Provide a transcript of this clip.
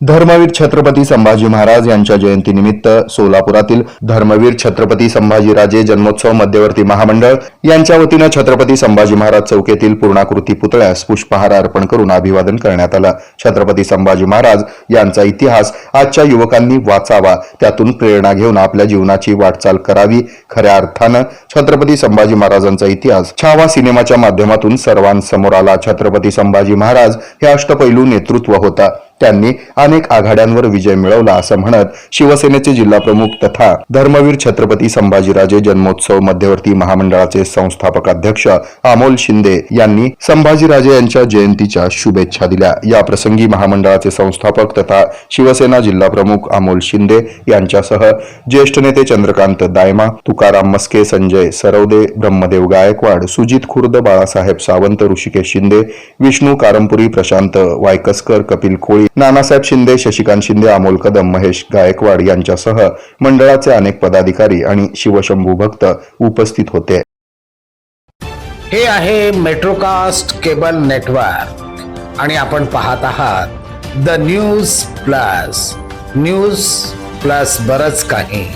धर्मवीर छत्रपती संभाजी महाराज यांच्या जयंतीनिमित्त सोलापुरातील धर्मवीर छत्रपती संभाजीराजे जन्मोत्सव मध्यवर्ती महामंडळ यांच्या वतीनं छत्रपती संभाजी महाराज चौकेतील पूर्णाकृती पुतळ्यास पुष्पहार अर्पण करून अभिवादन करण्यात आलं. छत्रपती संभाजी महाराज यांचा इतिहास आजच्या युवकांनी वाचावा त्यातून प्रेरणा घेऊन आपल्या जीवनाची वाटचाल करावी. खऱ्या अर्थानं छत्रपती संभाजी महाराजांचा इतिहास छावा सिनेमाच्या माध्यमातून सर्वांसमोर आला. छत्रपती संभाजी महाराज हे अष्टपैलू नेतृत्व होता. त्यांनी अनेक आघाड्यांवर विजय मिळवला असं म्हणत शिवसेनेचे जिल्हाप्रमुख तथा धर्मवीर छत्रपती संभाजीराजे जन्मोत्सव मध्यवर्ती महामंडळाचे संस्थापक अध्यक्ष अमोल शिंदे यांनी संभाजीराजे यांच्या जयंतीच्या शुभेच्छा दिल्या. या प्रसंगी महामंडळाचे संस्थापक तथा शिवसेना जिल्हाप्रमुख अमोल शिंदे यांच्यासह ज्येष्ठ नेते चंद्रकांत दायमा तुकाराम मस्के संजय सरवदे ब्रह्मदेव गायकवाड सुजित खुर्द बाळासाहेब सावंत ऋषिकेश शिंदे विष्णू कारंपुरी प्रशांत वायकसकर कपिल कोळी नानासाहेब शिंदे शशिकांत शिंदे अमोल कदम महेश गायकवाड यांच्यासह मंडळाचे अनेक पदाधिकारी आणि शिवशंभू भक्त उपस्थित होते. हे आहे मेट्रोकास्ट केबल नेटवर्क आणि आपण पाहत आहात the news plus news plus बरच काही.